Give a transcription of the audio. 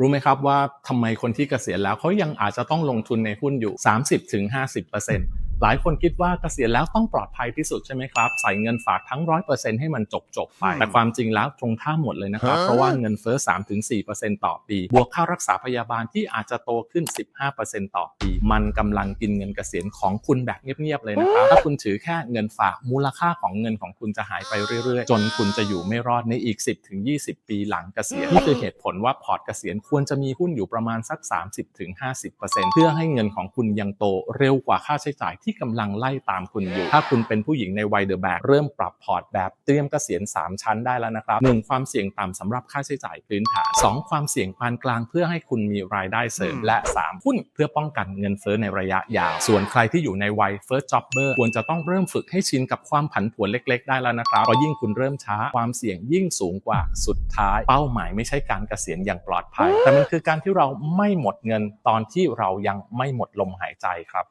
รู้ไหมครับว่าทำไมคนที่เกษียณแล้วเขายังอาจจะต้องลงทุนในหุ้นอยู่ 30-50% หลายคนคิดว่าเกษียณแล้วต้องปลอดภัยที่สุดใช่ไหมครับ ใส่เงินฝากทั้ง 100%ให้มันจบจบๆไป แต่ความจริงแล้วตรงข้ามหมดเลยนะครับ เพราะว่าเงินเฟ้อ 3-4%ต่อปี บวกค่ารักษาพยาบาลที่อาจจะโตขึ้น 15%ต่อปี มันกำลังกินเงินเกษียณของคุณแบบเงียบๆเลยนะครับ ถ้าคุณถือแค่เงินฝากมูลค่าของเงินของคุณจะหายไปเรื่อยๆ จนคุณจะอยู่ไม่รอดในอีก 10-20 ปีหลังเกษียณนี่คือเหตุผลว่าพอร์ตเกษียณควรจะมีหุ้นอยู่ประมาณสัก 30-50%เพื่อให้เงินของคุณยังโตเร็วกว่าค่าใช้จ่ายที่กำลังไล่ตามคุณอยู่ ถ้าคุณเป็นผู้หญิงในวัยเดอะแบกเริ่มปรับพอร์ตแบบเตรียมเกษียณ 3 ชั้นได้แล้วนะครับ 1. ความเสี่ยงต่ำสำหรับค่าใช้จ่ายพื้นฐาน 2. ความเสี่ยงปานกลางเพื่อให้คุณมีรายได้เสริม และ 3. หุ้นเพื่อป้องกันเงินเฟ้อในระยะยาว ส่วนใครที่อยู่ในวัย first jobber ควรจะต้องเริ่มฝึกให้ชินกับความผันผวนเล็ก ๆ ได้แล้วนะครับเพราะยิ่งคุณเริ่มช้าความเสี่ยงยิ่งสูงกว่าสุดท้ายเป้าหมายไม่ใช่การเกษียณอย่างปลอดภัย แต่มันคือการที่เราไม่หมดเงินตอนที่เรายังไม่หมดลมหายใจครับ